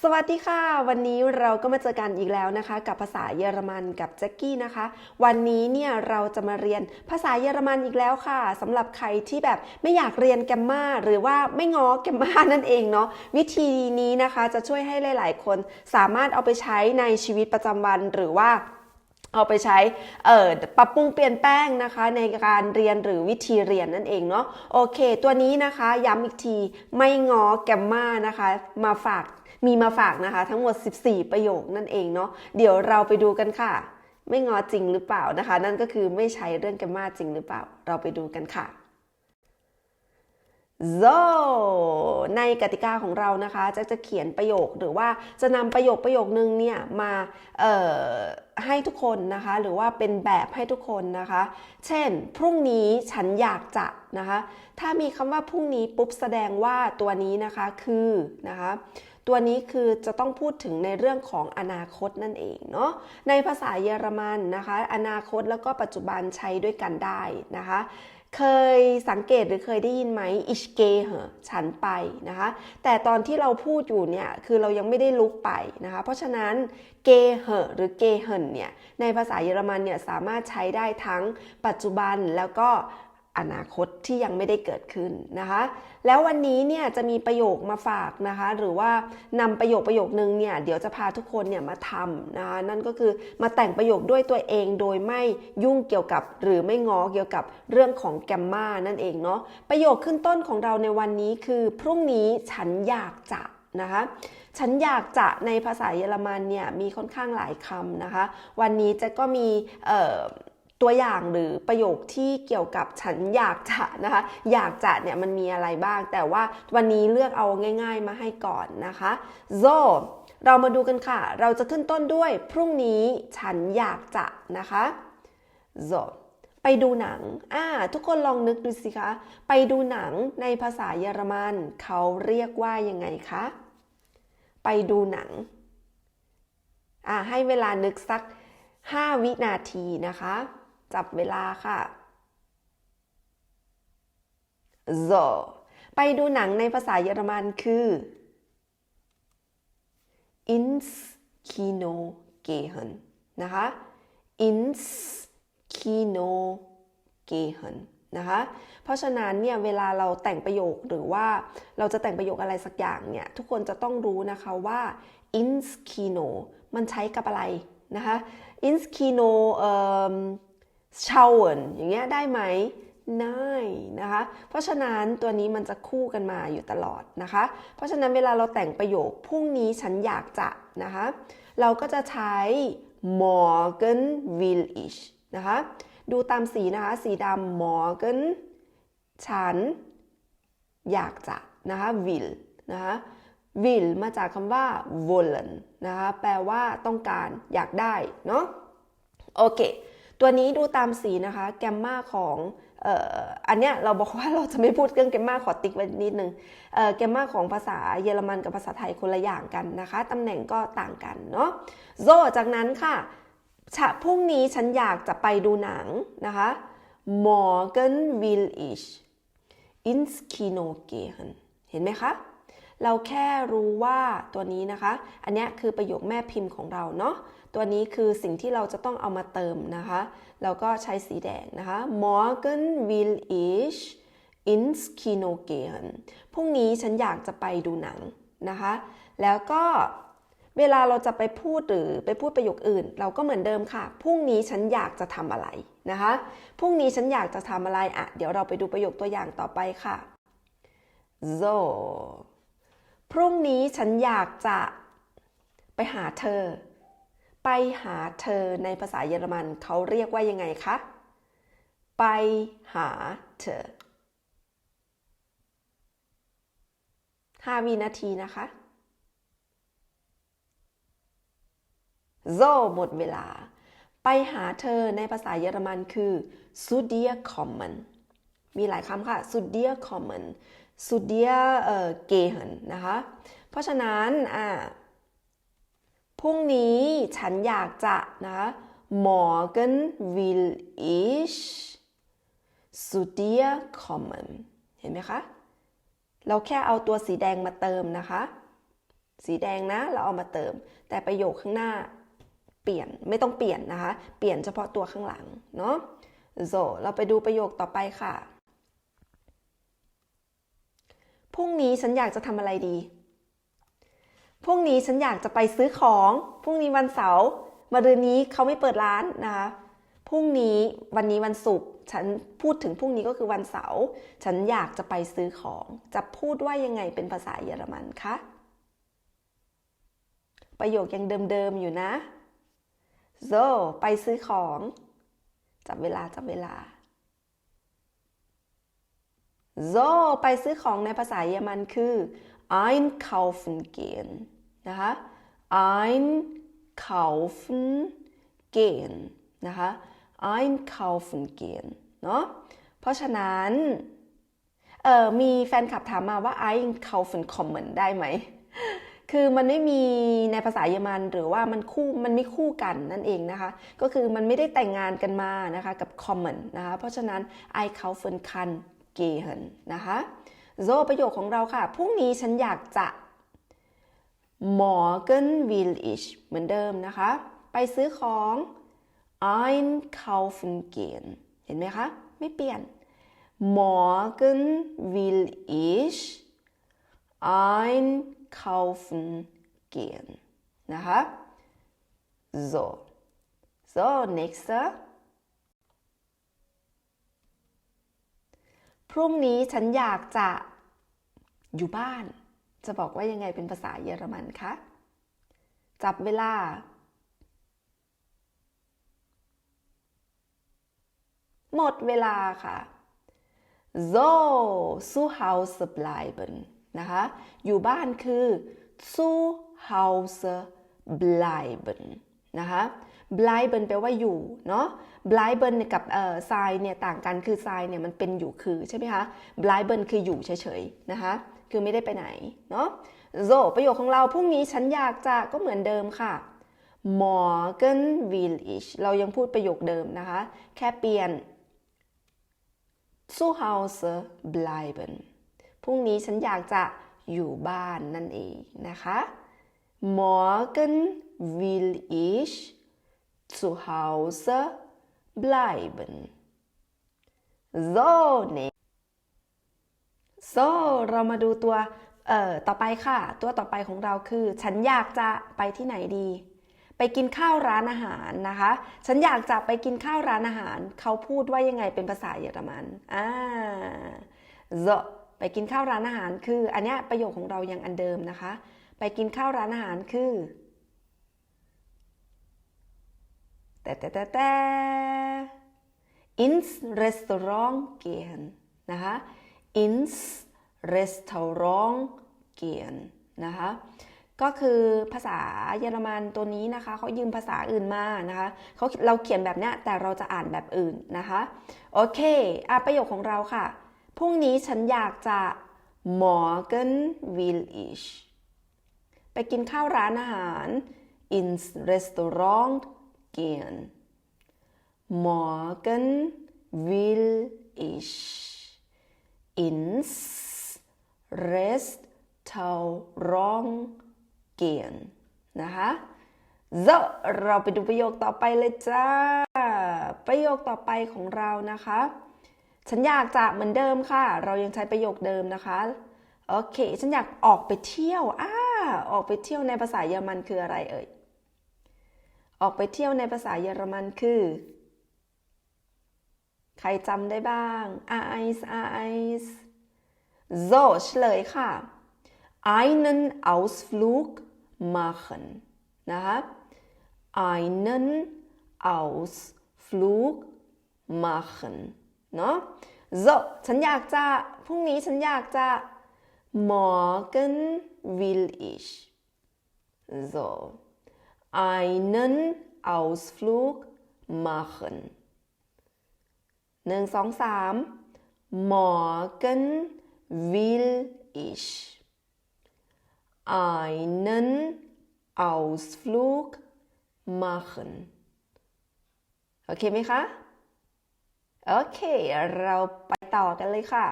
สวัสดีค่ะ วันนี้เราก็มาเจอกันอีกแล้วนะคะ กับภาษาเยอรมันกับแจ็กกี้นะคะ วันนี้เนี่ยเราจะมาเรียนภาษาเยอรมันอีกแล้วค่ะสำหรับใครที่แบบไม่อยากเรียนแกมมาหรือว่าไม่ง้อแกมมานั่นเองเนาะวิธีนี้นะคะจะช่วยให้หลาย ๆ คนสามารถเอาไปใช้ในชีวิตประจำวันหรือว่าเอาไปใช้เอ่อปรับปรุงเปลี่ยนแปลงนะคะ ในการเรียนหรือวิธีเรียนนั่นเองเนาะโอเค ตัวนี้นะคะย้ำอีกทีไม่ง้อแกมมานะคะ มาฝาก มีมาฝากนะคะ ทั้งหมด 14 ประโยคนั่นเองเนาะเดี๋ยวเราไปดูกันค่ะ ไม่งอจริงหรือเปล่านะคะ นั่นก็คือไม่ใช้เรื่องแกมมาจริงหรือเปล่า เราไปดูกันค่ะ so ในกติกาของเรานะคะจะจะเขียนประโยคหรือว่าจะนำประโยคประโยคนึงเนี่ยมาเอ่อให้ทุกคนนะคะ หรือว่าเป็นแบบให้ทุกคนนะคะ เช่น พรุ่งนี้ฉันอยากจะนะคะ ถ้ามีคำว่าพรุ่งนี้ปุ๊บแสดงว่าตัวนี้นะคะคือนะคะ ตัวนี้คือจะต้องพูดถึงในเรื่องของอนาคตนั่นเองเนาะในภาษาเยอรมันนะคะ อนาคตแล้วก็ปัจจุบันใช้ด้วยกันได้นะคะเคยสังเกตหรือเคยได้ยินไหม ich gehe ฉันไปนะคะ แต่ตอนที่เราพูดอยู่เนี่ยคือเรายังไม่ได้ลุกไปนะคะ เพราะฉะนั้น gehe หรือ gehen เนี่ยในภาษาเยอรมันเนี่ยสามารถใช้ได้ทั้งปัจจุบันแล้วก็ อนาคตที่ยังไม่ได้เกิดขึ้นนะคะ แล้ววันนี้เนี่ยจะมีประโยคมาฝากนะคะ หรือว่านำประโยคประโยคนึงเนี่ยเดี๋ยวจะพาทุกคนเนี่ยมาทำนะคะนั่นก็คือมาแต่งประโยคด้วยตัวเองโดยไม่ยุ่งเกี่ยวกับ หรือไม่งอเกี่ยวกับเรื่องของแกมมานั่นเองเนาะประโยคขึ้นต้นของเราในวันนี้คือพรุ่งนี้ฉันอยากจะนะคะฉันอยากจะในภาษาเยอรมันเนี่ยมีค่อนข้างหลายคำนะคะ วันนี้จะก็มีเอ่อ ตัวอย่างหรือประโยคที่เกี่ยวกับฉันอยากจะนะคะ อยากจะเนี่ยมันมีอะไรบ้าง แต่ว่าวันนี้เลือกเอาง่าย ๆ มาให้ก่อนนะคะ so เรามาดูกันค่ะ เราจะขึ้นต้นด้วยพรุ่งนี้ฉันอยากจะนะคะ so ไปดูหนังอ่าทุกคนลองนึกดูสิคะ ไปดูหนังในภาษาเยอรมัน เขาเรียกว่ายังไงคะ ไปดูหนังอ่าให้เวลานึกสัก 5 วินาทีนะคะ จับเวลาค่ะ so ไปดูหนังในภาษาเยอรมันคือ ins Kino gehen นะคะ ins Kino gehen นะคะ เพราะฉะนั้นเนี่ยเวลาเราแต่งประโยคหรือว่าเราจะแต่งประโยคอะไรสักอย่างเนี่ยทุกคนจะต้องรู้นะคะว่า ins Kino มันใช้กับอะไรนะคะ ins Kino เอ่อ schauen อย่างเงี้ยได้ไหมได้นะคะ เพราะฉะนั้นตัวนี้มันจะคู่กันมาอยู่ตลอดนะคะ เพราะฉะนั้นเวลาเราแต่งประโยคพรุ่งนี้ฉันอยากจะนะคะ เราก็จะใช้ morgen will ich นะคะ ดูตามสีนะคะ สีดำ morgen ฉันอยากจะนะคะ will นะคะ will มาจากคำว่า wollen นะคะ แปลว่าต้องการอยากได้เนาะ โอเค ตัวนี้ดูตามสีนะคะแกมมาของอ,อ,อันเนี้ยเราบอกว่าเราจะไม่พูดเรื่องแกมมาขอติ๊กไว้นิดนึงเอ่อแกมมาของภาษาเยอรมันกับภาษาไทยคนละอย่างกันนะคะตำแหน่งก็ต่างกันเนาะโซจากนั้นค่ะฉะพรุ่งนี้ฉันอยากจะไปดูหนังนะคะ morgen will ich ins Kino gehen เห็นไหมคะ เราแค่รู้ว่าตัวนี้นะคะ อันเนี้ยคือประโยคแม่พิมพ์ของเราเนาะ ตัวนี้คือสิ่งที่เราจะต้องเอามาเติมนะคะเราก็ใช้สีแดงนะคะ morgen will ich ins Kino gehen พรุ่งนี้ฉันอยากจะไปดูหนังนะคะ แล้วก็เวลาเราจะไปพูดหรือไปพูดประโยคอื่น เราก็เหมือนเดิมค่ะ พรุ่งนี้ฉันอยากจะทำอะไรนะคะ พรุ่งนี้ฉันอยากจะทำอะไรอะ เดี๋ยวเราไปดูประโยคตัวอย่างต่อไปค่ะ so พรุ่งนี้ฉันอยากจะไปหาเธอ ไปหาเธอในภาษาเยอรมันเขาเรียกว่ายังไงคะ ไปหาเธอ5วินาทีนะคะ so หมดเวลา ไปหาเธอในภาษาเยอรมันคือ zu dir kommen มีหลายคำค่ะ zu dir kommen zu dir เอ่อ gehen นะคะ เพราะฉะนั้นอ่า พรุ่งนี้ฉันอยากจะนะ morgen will ich zu dir kommen เห็นไหมคะ เราแค่เอาตัวสีแดงมาเติมนะคะ สีแดงนะ เราเอามาเติม แต่ประโยคข้างหน้าเปลี่ยนไม่ต้องเปลี่ยนนะคะ เปลี่ยนเฉพาะตัวข้างหลังเนาะ so เราไปดูประโยคต่อไปค่ะ พรุ่งนี้ฉันอยากจะทำอะไรดี พรุ่งนี้ฉันอยากจะไปซื้อของ พรุ่งนี้วันเสาร์มารืนนี้เขาไม่เปิดร้านนะคะ พรุ่งนี้วันนี้วันศุกร์ ฉันพูดถึงพรุ่งนี้ก็คือวันเสาร์ ฉันอยากจะไปซื้อของ จะพูดว่ายังไงเป็นภาษาเยอรมันคะ ประโยคยังเดิมๆอยู่นะ so ไปซื้อของ จับเวลาจับเวลา so ไปซื้อของในภาษาเยอรมันคือ einkaufen gehen นะคะ einkaufen gehen นะคะ einkaufen gehen เนาะเพราะฉะนั้นเออมีแฟนคลับถามมาว่า einkaufen kommen ได้ไหม คือมันไม่มีในภาษาเยอรมันหรือว่ามันคู่มันไม่คู่กันนั่นเองนะคะ ก็คือมันไม่ได้แต่งงานกันมานะคะกับ common นะคะ เพราะฉะนั้น einkaufen kann gehen นะคะ โซประโยคของเราค่ะพรุ่งนี้ฉันอยากจะ morgen will ich เหมือนเดิมนะคะ ไปซื้อของ einkaufen gehen เห็นไหมคะ ไม่เปลี่ยน morgen will ich einkaufen gehen นะคะ so so nächste พรุ่งนี้ฉันอยากจะอยู่บ้าน จะบอกว่ายังไงเป็นภาษาเยอรมันคะ จับเวลา หมดเวลาค่ะ so zu Hause bleiben นะคะ อยู่บ้านคือ zu Hause bleiben นะคะ bleiben แปลว่าอยู่เนาะ bleiben กับเอ่อ sein เนี่ยต่างกันคือ sein เนี่ยมันเป็นอยู่คือใช่ไหมคะ bleiben คืออยู่เฉยๆนะคะ คือไม่ได้ไปไหนเนาะ so ประโยคของเราพรุ่งนี้ฉันอยากจะก็เหมือนเดิมค่ะ morgen will ich เรายังพูดประโยคเดิมนะคะ แค่เปลี่ยน zu Hause bleiben พรุ่งนี้ฉันอยากจะอยู่บ้านนั่นเองนะคะ morgen will ich zu Hause bleiben so ne so เรามาดูตัวเอ่อต่อไปค่ะ ตัวต่อไปของเราคือ ฉันอยากจะไปที่ไหนดี ไปกินข้าวร้านอาหารนะคะ ฉันอยากจะไปกินข้าวร้านอาหาร เขาพูดว่ายังไงเป็นภาษาเยอรมันอ่า so ไปกินข้าวร้านอาหารคือ อันนี้ประโยคของเรายังอันเดิมนะคะ ไปกินข้าวร้านอาหารคือ แต่แต่แต่แต่ ins Restaurant gehen นะคะ ins Restaurant gehen นะคะก็คือภาษาเยอรมันตัวนี้นะคะเขายืมภาษาอื่นมานะคะเขาเราเขียนแบบเนี้ยแต่เราจะอ่านแบบอื่นนะคะโอเคอะประโยคของเราค่ะพรุ่งนี้ฉันอยากจะ morgen will ich ไปกินข้าวร้านอาหาร ins Restaurant gehen morgen will ich ins Restaurant gehen นะคะ so เราไปดูประโยคต่อไปเลยจ้า ประโยคต่อไปของเรานะคะ ฉันอยากจะเหมือนเดิมค่ะ เรายังใช้ประโยคเดิมนะคะ โอเค ฉันอยากออกไปเที่ยวอ่าออกไปเที่ยวในภาษาเยอรมันคืออะไรเอ่ย ออกไปเที่ยวในภาษาเยอรมันคือ ใครจำได้บ้าง Eis Eis so เฉลยค่ะ einen Ausflug machen นะคะ einen Ausflug machen เนาะ so ฉันอยากจะพรุ่งนี้ฉันอยากจะ morgen will ich so einen Ausflug machen หนึ่งสองสาม morgen will ich einen Ausflug machen โอเคไหมคะ โอเค เราไปต่อกันเลยค่ะ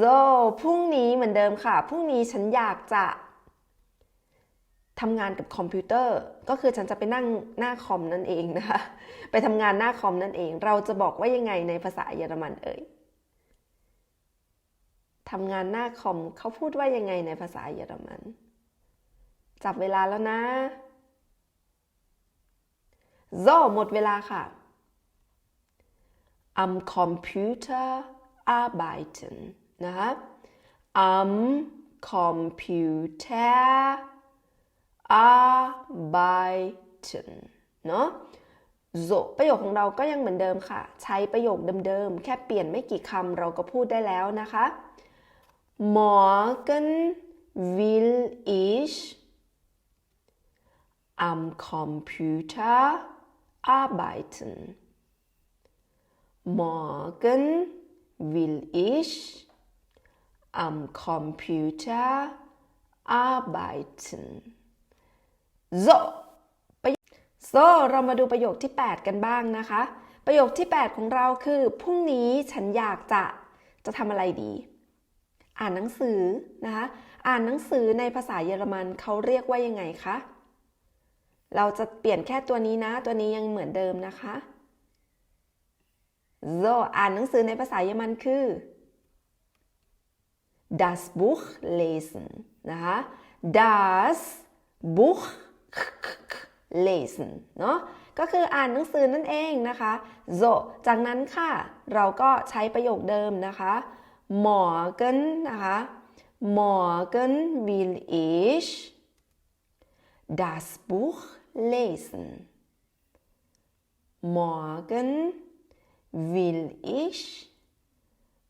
so พรุ่งนี้เหมือนเดิมค่ะ พรุ่งนี้ฉันอยากจะ ทำงานกับคอมพิวเตอร์ ก็คือฉันจะไปนั่งหน้าคอมนั่นเองนะคะ ไปทำงานหน้าคอมนั่นเอง เราจะบอกว่ายังไงในภาษาเยอรมันเอ่ยทำงานหน้าคอมเขาพูดว่ายังไงในภาษาเยอรมัน จับเวลาแล้วนะ so หมดเวลาค่ะ am Computer arbeiten นะคะ am Computer arbeiten เนาะ so ประโยคของเราก็ยังเหมือนเดิมค่ะ ใช้ประโยคเดิมๆ แค่เปลี่ยนไม่กี่คำเราก็พูดได้แล้วนะคะ morgen will ich am Computer arbeiten. Morgen will ich am Computer arbeiten. So โยค so เรามาดูประโยคที่ 8 กันบ้างนะคะ ประโยคที่ 8 ของเราคือพรุ่งนี้ฉันอยากจะจะทำอะไรดี อ่านหนังสือนะคะอ่านหนังสือในภาษาเยอรมันเขาเรียกว่ายังไงคะเราจะเปลี่ยนแค่ตัวนี้นะ ตัวนี้ยังเหมือนเดิมนะคะ so อ่านหนังสือในภาษาเยอรมันคือ das Buch lesen นะคะ das Buch lesen เนาะก็คืออ่านหนังสือนั่นเองนะคะ so จากนั้นค่ะ เราก็ใช้ประโยคเดิมนะคะ morgen นะคะ morgen will ich das Buch lesen. Morgen will ich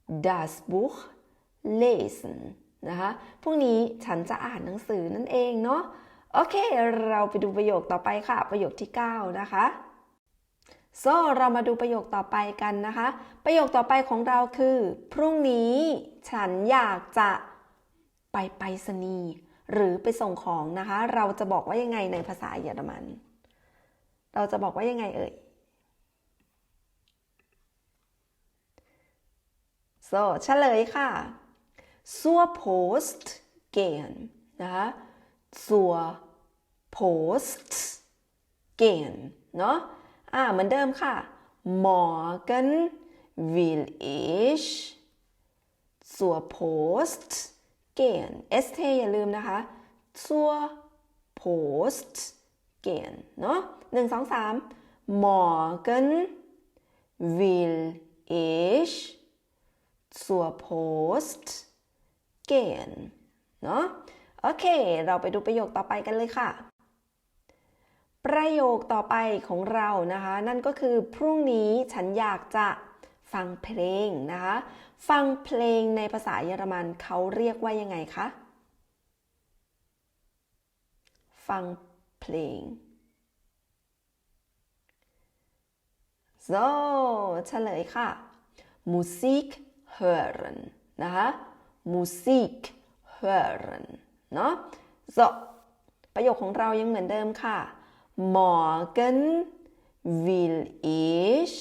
das Buch lesen นะคะ พรุ่งนี้ฉันจะอ่านหนังสือนั่นเองเนาะ โอเค เราไปดูประโยคต่อไปค่ะ ประโยคที่ 9 นะคะ so เรามาดูประโยคต่อไปกันนะคะ ประโยคต่อไปของเราคือ พรุ่งนี้ฉันอยากจะไปไปรษณีหรือไปส่งของนะคะ เราจะบอกว่ายังไงในภาษาเยอรมัน เราจะบอกว่ายังไงเอ่ย so เฉลยค่ะ zur Post gehen นะคะ zur Post gehen เนาะอ่าเหมือนเดิมค่ะ morgen will ich zur Post gehen st อย่าลืมนะคะ zur Post gehen เนาะหนึ่งสองสาม morgen will ich zur Post gehen เนาะ โอเค เราไปดูประโยคต่อไปกันเลยค่ะ ประโยคต่อไปของเรานะคะ นั่นก็คือพรุ่งนี้ฉันอยากจะฟังเพลงนะคะ ฟังเพลงในภาษาเยอรมันเขาเรียกว่ายังไงคะ ฟังเพลง so เฉลยค่ะ Musik hören นะคะ Musik hören เนาะ so ประโยคของเรายังเหมือนเดิมค่ะ morgen will ich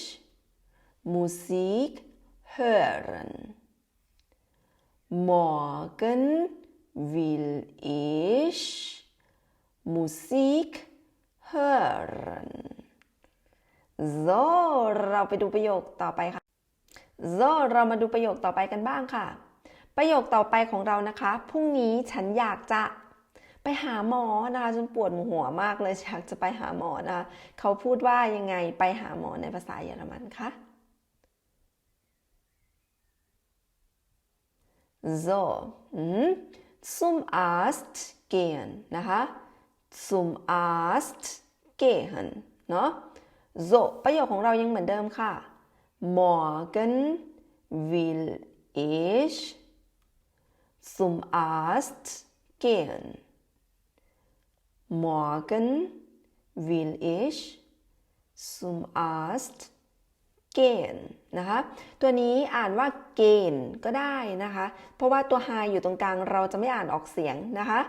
Musik hören morgen will ich Musik hören so เราไปดูประโยคต่อไปค่ะ so เรามาดูประโยคต่อไปกันบ้างค่ะ ประโยคต่อไปของเรานะคะ พรุ่งนี้ฉันอยากจะไปหาหมอนะคะจนปวดหัวมากเลยอยากจะไปหาหมอนะะเขาพูดว่ายังไงไปหาหมอในภาษาเยอรมันคะ so zum Arzt gehen นะคะ zum Arzt gehen เนาะ so ประโยคของเรายังเหมือนเดิมค่ะ morgen will ich zum Arzt gehen morgen will ich zum Arzt gehen นะคะ ตัวนี้อ่านว่า gain ก็ได้นะคะ เพราะว่าตัว h อยู่ตรงกลางเราจะไม่อ่านออกเสียงนะคะ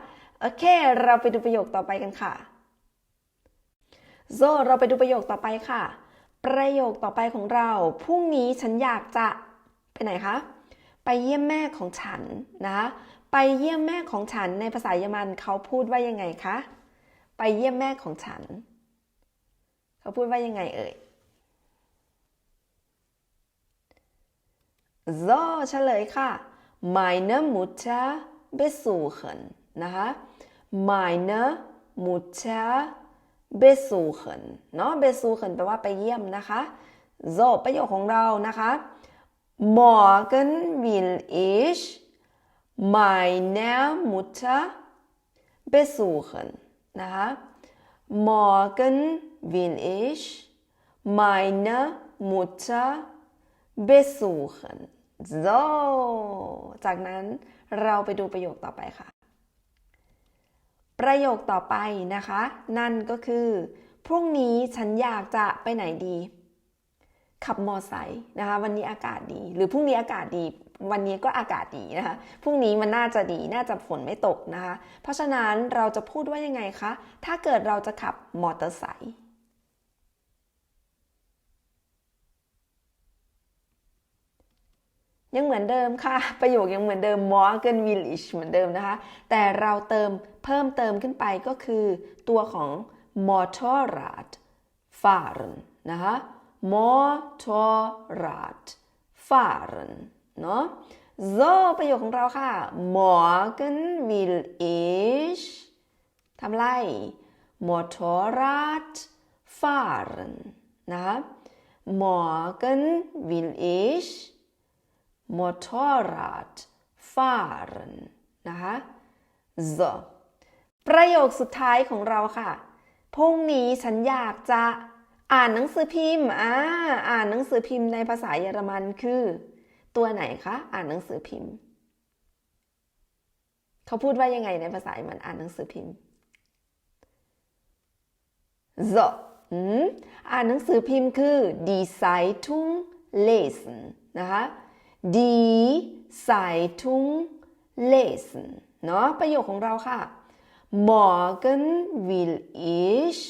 โอเค เราไปดูประโยคต่อไปกันค่ะ so เราไปดูประโยคต่อไปค่ะ ประโยคต่อไปของเรา พรุ่งนี้ฉันอยากจะไปไหนคะ ไปเยี่ยมแม่ของฉันนะไปเยี่ยมแม่ของฉันในภาษาเยอรมันเขาพูดว่ายังไงคะ ไปเยี่ยมแม่ของฉัน เขาพูดว่ายังไงเอ่ย so เฉลยค่ะ meine Mutter besuchen นะคะ meine Mutter besuchen เนาะ besuchen แปลว่าไปเยี่ยมนะคะ so ประโยคของเรานะคะ morgen will ich meine Mutter besuchen นะคะ morgen will ich meine Mutter besuchen so จากนั้นเราไปดูประโยคต่อไปค่ะ ประโยคต่อไปนะคะ นั่นก็คือ พรุ่งนี้ฉันอยากจะไปไหนดี ขับมอไซค์นะคะ วันนี้อากาศดี หรือพรุ่งนี้อากาศดี วันนี้ก็อากาศดีนะคะพรุ่งนี้มันน่าจะดีน่าจะฝนไม่ตกนะคะ เพราะฉะนั้นเราจะพูดว่ายังไงคะ ถ้าเกิดเราจะขับมอเตอร์ไซค์ยังเหมือนเดิมค่ะ ประโยคยังเหมือนเดิม morgen will ich เหมือนเดิมนะคะ แต่เราเติมเพิ่มเติมขึ้นไปก็คือ ตัวของ motorrad fahren นะคะ motorrad fahren เนาะ so ประโยคของเราค่ะ morgen will ich ทำไร motorrad fahren นะคะ morgen will ich Motorrad fahren นะคะ so ประโยคสุดท้ายของเราค่ะพรุ่งนี้ฉันอยากจะ อ่านหนังสือพิมพ์อ่าอ่านหนังสือพิมพ์ในภาษาเยอรมันคือ ตัวไหนคะ อ่านหนังสือพิมพ์ เขาพูดว่ายังไงในภาษาเยอรมันอ่านหนังสือพิมพ์ so อ่านหนังสือพิมพ์คือ die Zeitung lesen นะคะ die Zeitung lesen เนาะประโยคของเราค่ะ morgen will ich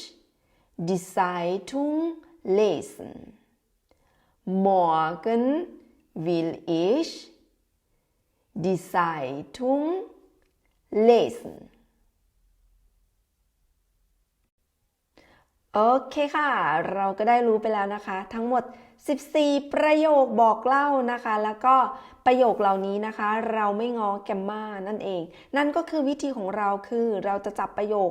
die Zeitung lesen. Morgen will ich die Zeitung lesen โอเคค่ะ เราก็ได้รู้ไปแล้วนะคะ ทั้งหมด 14 ประโยคบอกเล่านะคะ แล้วก็ประโยคเหล่านี้นะคะ เราไม่งอแกมมานั่นเอง นั่นก็คือวิธีของเราคือเราจะจับประโยค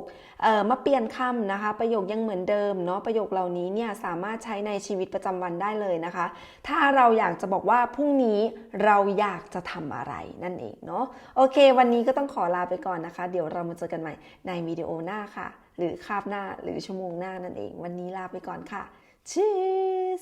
มาเปลี่ยนคำนะคะ ประโยคยังเหมือนเดิมเนาะประโยคเหล่านี้เนี่ยสามารถใช้ในชีวิตประจำวันได้เลยนะคะ ถ้าเราอยากจะบอกว่าพรุ่งนี้เราอยากจะทำอะไรนั่นเองเนาะโอเค วันนี้ก็ต้องขอลาไปก่อนนะคะ เดี๋ยวเรามาเจอกันใหม่ในวิดีโอหน้าค่ะ หรือคาบหน้าหรือชั่วโมงหน้านั่นเอง วันนี้ลาไปก่อนค่ะชีส